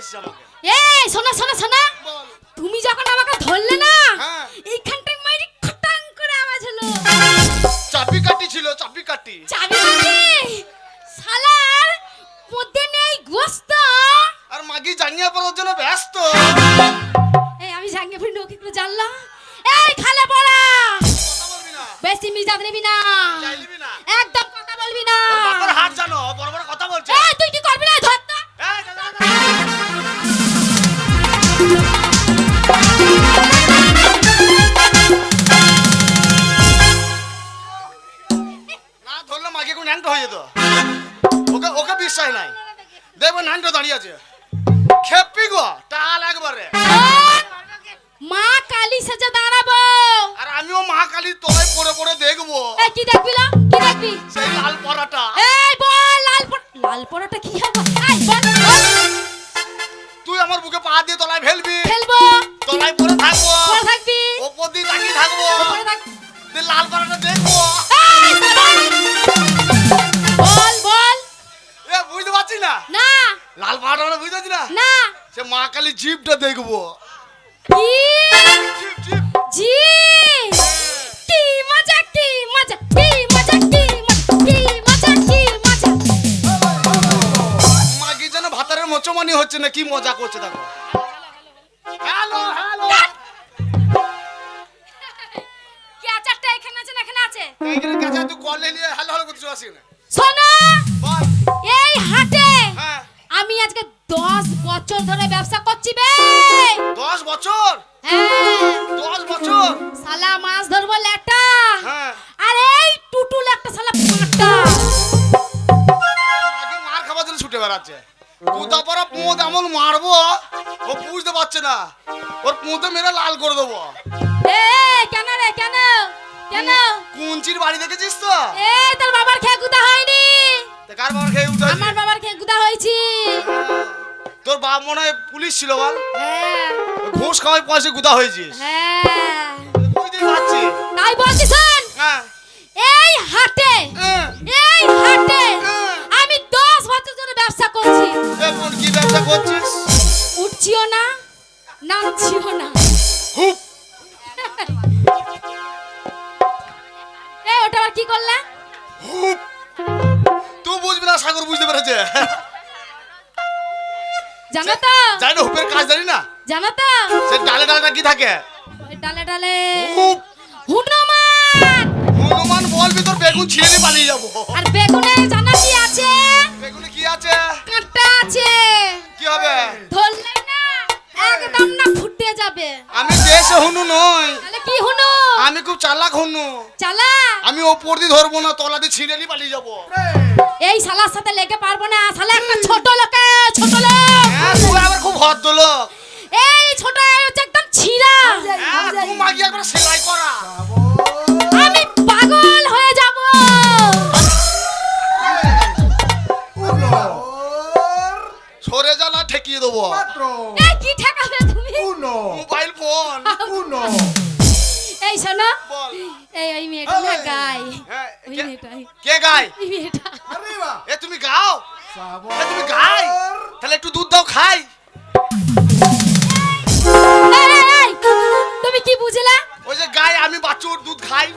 এসছে আমাকে। এই শোনা শোনা শোনা। তুমি যখন আমাকে ধরলে না হ্যাঁ। এইখানটায় মাইরি খটাং করে আওয়াজ হলো। চাবি কাটি ছিল চাবি কাটি চাবি কাটি শালার মধ্যে নেই গোস্ত। আর মাগি জাঙ্গিয়া পড়ার জন্য ব্যস্ত। এই আমি জাঙ্গে ফুল কি করে জানলাম। এই খালে পড়া। বেশি মিজাজ নিবি না। একদম কথা বলবি না। বাবার হাত জানো বড় বড় কথা বলছে। বিশ্বাস নাই। দেবেন ন্যাংটো দাঁড়িয়ে আছে। খেপি গো টাল একবারে। মা কালী সাজা দাঁড়াবো। আর আমিও মা কালী তলায় পড়ে পড়ে দেখব। এই কি দেখবি না কি দেখবি? সেই লাল পরাটা। এই বল লাল পর লাল পরাটা কি হবে? বল বল। মা যেন ভাতারের মোচমানি হচ্ছে না কি মজা করছে দেখো। Hello hello. এখানে আছে না এখানে আছে? এইখানে তুই কল নিয়ে হ্যালো হ্যালো করতে আসি না শোনো এই হাটে হ্যাঁ। আমি আজকে দশ বছর ধরে ব্যবসা করছি বে। দশ বছর? হ্যাঁ। দশ বছর? শালা মাছ ধরবো লেটা হ্যাঁ। আর এই টুটুল একটা শালা পাঁটা। আগে মার খাবার জন্য ছুটে বেড়াচ্ছে। কুদা পরা পুঁত এমন মারবো ও বুঝতে পারছে না। ওর পুঁতে মেরে লাল করে দেবো। এ কেন রে কেন? কেন? কুঞ্চির বাড়ি দেখেছিস তো? এ তোর বাবার খেয়ে হয়নি। কার বাবার খেয়ে উদা আমার বাবার খেয়ে গুদা হয়েছি। তোর বাপ মনে হয় পুলিশ ছিল বল? হ্যাঁ। ঘুষ খাওয়াই পয়সা গুদা হয়েছিস। হ্যাঁ। জানো তো জানি হুপের কাজ জানি না। জানো তো সে ডালে ডালে কি থাকে? ডালে ডালে। হনুমান! হনুমান বলবি তোর বেগুন ছিঁড়ে নিয়ে পালিয়ে যাব। আর বেগুনে জানো কি আছে? বেগুনে কি আছে? কাঁটা আছে। কি হবে? ধরলে একদম না ফুটে যাবে। আমি দেশে হুনু নই। তাহলে কি হুনু? আমি খুব চালাক হুনু। চালা আমি ওপর দিয়ে ধরবো না তলা দিয়ে ছিঁড়ে নিয়ে পালিয়ে যাব। এই শালার সাথে লেগে পারব না। শালা একটা ছোট লোকে ছোট লোক। হ্যাঁ তুই আবার খুব ভদ্রলোক। এই ছোট হচ্ছে একদম ছিঁড়া। হ্যাঁ তুই মাগি একবার সেলাই করা। আমি পাগল হয়ে ঠেকিয়ে দেবো। Cuatro, এই কি ঠেকাবে তুমি? uno, mobile phone. uno. এই শোনো। বল। এই ওই মেয়েটা না এই। গাই। হ্যাঁ, ওই কে- মেয়েটাই কে গায় ওই মেয়েটা। Arriba. এ তুমি গাও? Sabor. এ তুমি গাই? তাহলে একটু দুধ দাও খাই। এই, এই, এই, তুমি কি বুঝলা? ওই যে গাই আমি বাচ্চুর দুধ খাই।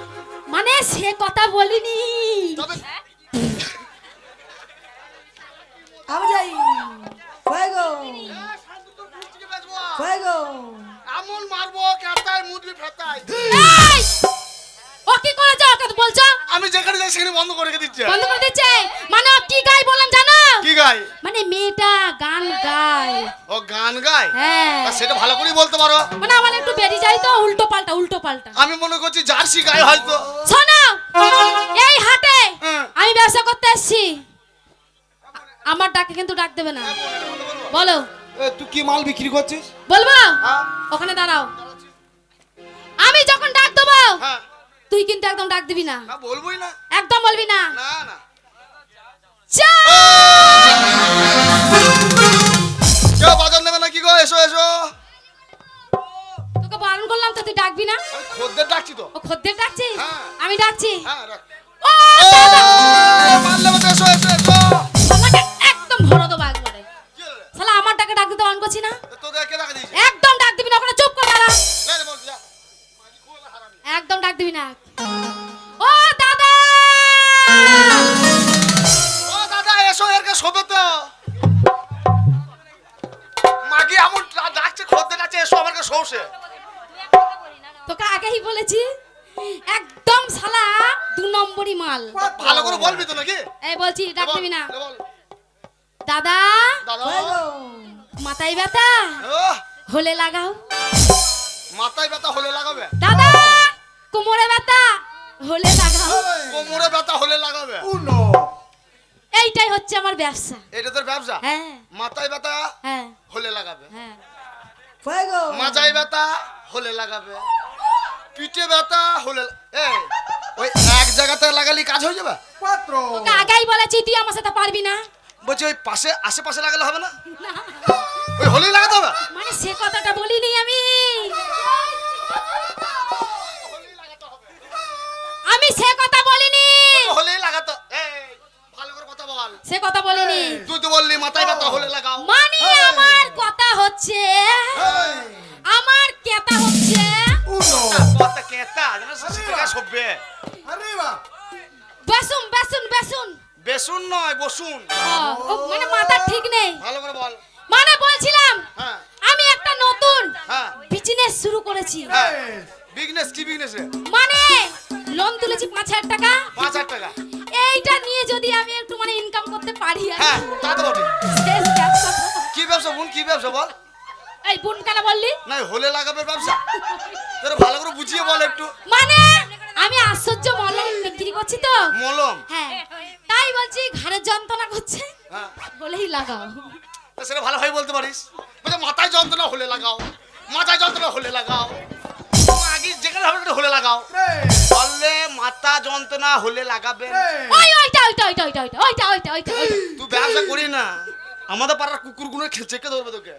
মানে সে কথা বলিনি। তবে ও কি করেছে ওকে তো বলছো? আমি যেখানে যাই সেখানে বন্ধ করে দিচ্ছে। বন্ধ করে দিচ্ছে? মানে কি গাই বললাম জানো? কি গায়? মানে মেয়েটা গান গায়। ও গান গায়? হ্যাঁ। সেটা ভালো করেই বলতে পারো। মানে আমার একটু বেরিয়ে যায় তো উল্টো পাল্টা উল্টো পাল্টা। আমি মনে করছি জার্সি গায়ে হয়তো। শোনো এই হাটে আমি ব্যবসা করতে এসেছি। আমার ডাকে কিন্তু ডাক দেবে না। বলো তুই কি মাল বিক্রি করছিস? বলব? হ্যাঁ। ওখানে দাঁড়াও। আমি যখন ডাক দেবো হ্যাঁ। তুই কিন্তু একদম ডাক দিবি না। বলবই না। একদম বলবি না। না না। কেউ বাজার নেবে না কি গো? এসো এসো। তোকে বারণ করলাম তো তুই ডাকবি না? আমি খদ্দের ডাকছি তো। ও খদ্দের ডাকছিস? হ্যাঁ। আমি ডাকছি? হ্যাঁ ও দাদা এসো এরকে শোবে তো। মাগি এমন ডাকছে খদ্দের ডাকছে এসো আমার শোষে তোকে আগেই বলেছি একদম শালা দু নম্বরই মাল। ভালো করে বলবি তো নাকি? এই বলছি ডাক বল, না। দাদা মাথায় ব্যথা? হলে লাগাও। মাথায় ব্যথা হলে লাগাবে। দাদা কোমরে ব্যথা? হলে লাগাও। কোমরে ব্যথা হলে লাগাবে। এইটাই হচ্ছে আমার ব্যবসা। এটা তোর ব্যবসা? হ্যাঁ। মাথায় ব্যথা হ্যাঁ। হলে লাগাবে। হ্যাঁ। কই গো? মাজায় ব্যথা হলে লাগাবে। পিঠে ব্যথা হলে এই ওই এক জায়গাতে লাগালি কাজ হয়ে যাবে? তোকে আগেই বলেছি তুই আমার সাথে পারবি না। বলছি ওই পাশে আশেপাশে লাগালে হবে না। ওই হলেই লাগাতে হবে? মানে সে কথাটা বলিনি আমি। সে কথা বলিনি। তুই তো বললি মাথায় ব্যথা হলে লাগাও। মানে আমার কথা হচ্ছে আমার কেতা হচ্ছে। কথা কেতা জানো শিক্ষা সভ্যে। বেসুন বেসুন বেসুন। বেসুন নয় বসুন। ও, মানে মাথা ঠিক নেই। ভালো করে বল। মানে বলছিলাম হ্যাঁ। আমি একটা নতুন হ্যাঁ। বিজনেস শুরু করেছি। হ্যাঁ। বিজনেস কি বিজনেস মানে লোন তুলেছি পাঁচ হাজার টাকা। পাঁচ হাজার টাকা। এইটা নিয়ে যদি আমি একটু মানে ইনকাম করতে পারি হ্যাঁ তা তো বটে শেষ ব্যবসা। করব। কি ব্যবসা বোন কি ব্যবসা বল? এই বোন কেন বললি? না হলে লাগাবে ব্যবসা। তোর ভালো করে বুঝিয়ে বল একটু। মানে আমি আশ্চর্য মলম বিক্রি করছি তো। মলম? হ্যাঁ তাই বলছি ঘাড়ের যন্ত্রণা করছে। হ্যাঁ। বলেই লাগাও। তা সেটা ভালোভাবে বলতে পারিস। বলছে মাথায় যন্ত্রণা হলে লাগাও। মাথায় যন্ত্রণা হলে লাগাও। আগে যেখানে হবে হলে লাগাও। মাথা যন্ত্রণা হলে লাগাবে ওই ওইটা ওইটা ওইটা ওইটা ওইটা ওইটা ওইটা ওইটা ওইটা তুই ব্যবসা করি না আমাদের পাড়ার কুকুরগুলো চেকে ধরবে তোকে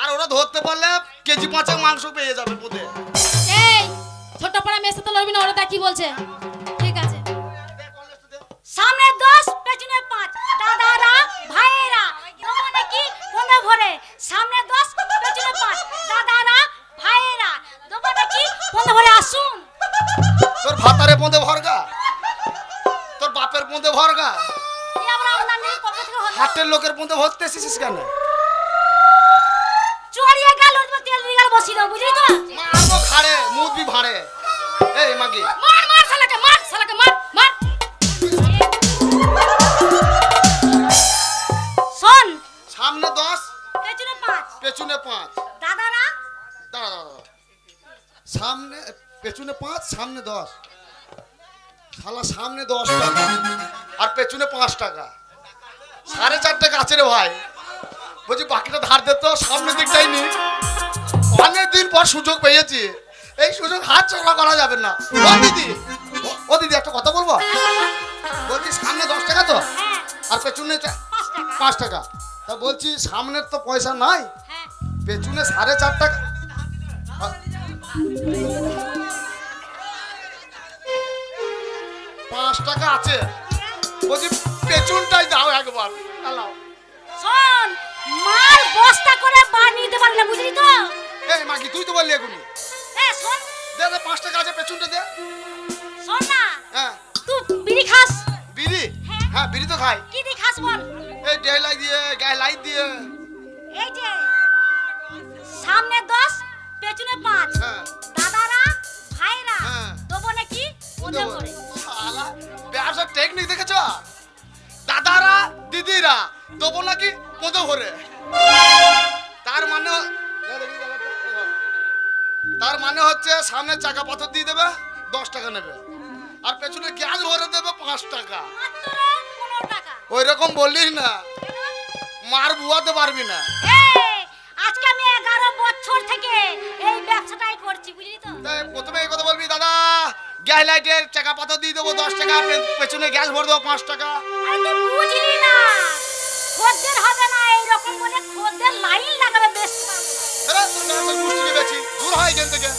আর ওরা ধরতে পারলে কেজি পাঁচেক মাংস পেয়ে যাবে বোধে এই ছোট পাড়া মেয়ে সাথে লড়বি না ওরা তা কি বলছে ঠিক আছে সামনে দশ পেছনে পাঁচ দাদারা পন্দে ভরগা। তোর বাপের পন্দে ভরগা। হাটের লোকের পন্দে ভরতে এসেছিস কেন? চড়িয়ে গেল তেল দিয়ে গেল বসি দাও বুঝলি তো? মারবো খাড়ে মুদবি ভাড়ে। এই মাগি। মার মার শালাকে মার শালাকে মার মার। শোন। সামনে দশ পেছনে পাঁচ। পেছনে পাঁচ। দাদারা? দাঁড়া দাঁড়া দাঁড়া। সামনে পেছনে পাঁচ সামনে দশ। শালা সামনে দশ টাকা আর পেছনে পাঁচ টাকা। সাড়ে চার টাকা আছে রে ভাই। বলছি বাকিটা ধার দে তো সামনে দিকটাই নি। অনেক দিন পর সুযোগ পেয়েছি। এই সুযোগ হাত চলা করা যাবে না। ও দিদি ও- দিদি একটা কথা বলব? বলছি সামনে দশ টাকা তো? আর পেছনে পাঁচ টাকা। তা বলছি সামনের তো পয়সা নাই। হ্যাঁ। পেছনে সাড়ে চার টাকা। পাঁচ টাকা আছে। বলছি পেছনটাই দাও একবার। আলাও শোন মাল বস্তা করে বানিয়ে দিতে পারলে বুঝলি তো? এই মাগি তুই তো বললি এখনই এ শোন। দে দে পাঁচ টাকা আছে পেছনটা দে। শোন না হ্যাঁ। তুই বিড়ি খাস? বিড়ি? হ্যাঁ। হ্যাঁ বিড়ি তো খাই। কি দি খাস বল? এই ডে লাইট দিয়ে গায়ে লাইট দিয়ে। এই যে সামনে টাকা নেবে। আর পেছনে গ্যাস ভরে দেবে পাঁচ টাকা। টাকা ওই রকম বললিস না। মার বুয়াতে পারবি না। আজকে আমি এগারো বছর থেকে এই ব্যবসাটাই করছি বুঝলি তো? তাই প্রথমে এই কথা বলবি দাদা গ্যাস লাইটের চাকা পাথর দিয়ে দেবো দশ টাকা পেছনে গ্যাস ভরে দেবো পাঁচ টাকা। বুঝলি না খদ্দের হবে না এইরকম বলে খদ্দের লাইন লাগাবে বেশ। বেছি হয় এখান থেকে।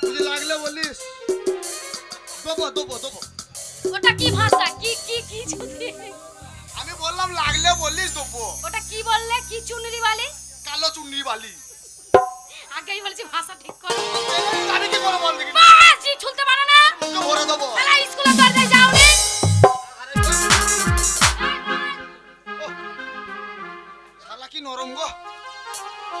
বুঝি লাগলে বলিস দেবো দেবো দেবো ওটা কি ভাষা কি কি কি চুনরি আমি বললাম লাগলে বলিস দেবো ওটা কি বললে কি চুনরি বালি কালো চুন্নি বালি আগেই বলেছি ভাষা ঠিক করো আমি কি করে বল দেখি। বাস জি ছুলতে পারো না। মুখে ভরে দেবো। শালা স্কুলে দরজায় যাও রে। শালা কি নরম গো।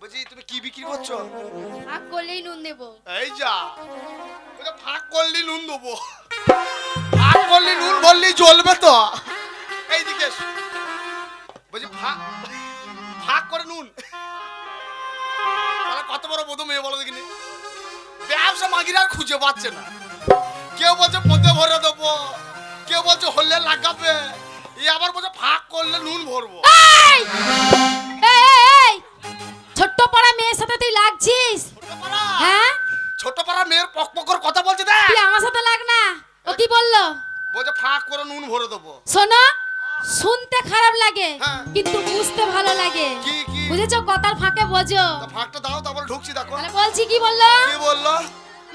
বলছি তুমি কি বিক্রি করছ? ভাগ করলেই নুন দেবো। এই যা। ওটা ফাঁক করলি নুন দেবো। ফাঁক করলি নুন বললি জ্বলবে তো। এইদিকে। বলছি ফাঁক ফাঁক করে নুন। তাহলে কত বড় বোধ মেয়ে বলো দেখিনি? ব্যবসা মাগিরা আর খুঁজে পাচ্ছে না। কেউ বলছে পথে ভরে দেবো। কেউ বলছে হলে লাগাবে। এই আবার বলছে ফাঁক করলে নুন ভরবো। ছোট্ট পাড়া মেয়ের সাথে তুই লাগছিস? হ্যাঁ? ছোট পাড়া মেয়ের পক পক কথা বলছে দেখ। তুই আমার সাথে লাগ না। ও কি বলল? বলছে ফাঁক করে নুন ভরে দেবো। শোনো শুনতে খারাপ লাগে হ্যাঁ। কিন্তু বুঝতে ভালো লাগে। কি কি? বুঝেছ? কথার ফাঁকে বোঝো। তা ফাঁকটা দাও তারপরে ঢুকছি দেখো। তাহলে বলছি কি বলল? কি বলল?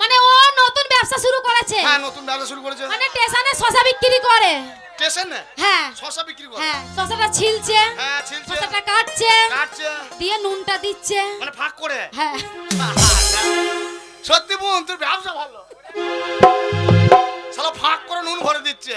মানে ও নতুন ব্যবসা শুরু করেছে। হ্যাঁ নতুন ব্যবসা শুরু করেছে। মানে স্টেশনে শশা বিক্রি করে। স্টেশনে? হ্যাঁ। শশা বিক্রি করে। হ্যাঁ শশাটা ছিলছে। হ্যাঁ ছিলছে। শশাটা কাটছে। কাটছে। দিয়ে নুনটা দিচ্ছে। মানে ফাঁক করে। হ্যাঁ। সত্যি বোন তোর ব্যবসা ভালো। শালা ফাঁক করে নুন ভরে দিচ্ছে।